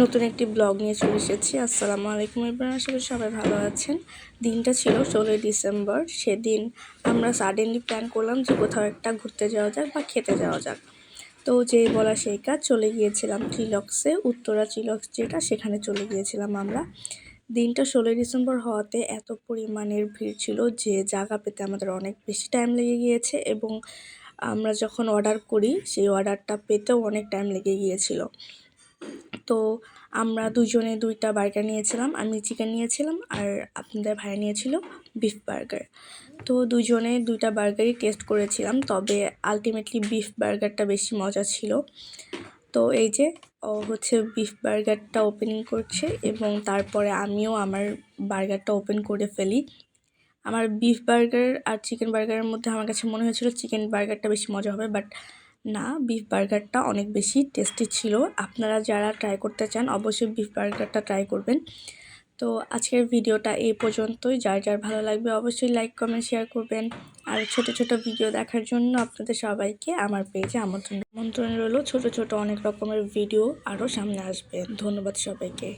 নতুন একটি ব্লগ নিয়ে চলে এসেছি। আসসালামু আলাইকুম এবার আশা সবাই ভালো আছেন। দিনটা ছিল ষোলোই ডিসেম্বর। সেদিন আমরা সাডেনলি প্ল্যান করলাম যে কোথাও একটা ঘুরতে যাওয়া যাক বা খেতে যাওয়া যাক। তো যেই বলা সেই কাজ, চলে গিয়েছিলাম ট্রিলক্সে উত্তরা ট্রিলক্স যেটা, সেখানে চলে গিয়েছিলাম আমরা। দিনটা ষোলোই ডিসেম্বর হওয়াতে এত পরিমাণের ভিড় ছিল যে জায়গা পেতে আমাদের অনেক বেশি টাইম লেগে গিয়েছে এবং আমরা যখন অর্ডার করি, সেই অর্ডারটা পেতেও অনেক টাইম লেগে গিয়েছিল। তো আমরা দুজনে দুইটা বার্গার নিয়েছিলাম। আমি চিকেন নিয়েছিলাম আর আপনাদের ভাই নিয়েছিল বিফ বার্গার তো দুজনে দুইটা বার্গারই টেস্ট করেছিলাম, তবে আলটিমেটলি বিফ বার্গারটা বেশি মজা ছিল। তো এই যে, ও হচ্ছে বিফ বার্গারটা ওপেনিং করছে এবং তারপরে আমিও আমার বার্গারটা ওপেন করে ফেলি। আমার বিফ বার্গার আর চিকেন বার্গারের মধ্যে আমার কাছে মনে হয়েছিল চিকেন বার্গারটা বেশি মজা হবে বাট না বিফ বার্গারটা অনেক বেশি টেস্টি ছিল। আপনারা যারা ট্রাই করতে চান, অবশ্যই বিফ বার্গারটা ট্রাই করবেন। তো আজকের ভিডিওটা এই পর্যন্তই। যার যার ভালো লাগবে, অবশ্যই লাইক কমেন্ট শেয়ার করবেন। আর ছোট ছোট ভিডিও দেখার জন্য আপনাদের সবাইকে আমার পেজে আমন্ত্রণ। আমন্ত্রণ রইল ছোট ছোট অনেক রকমের ভিডিও আরও সামনে আসবে। ধন্যবাদ সবাইকে।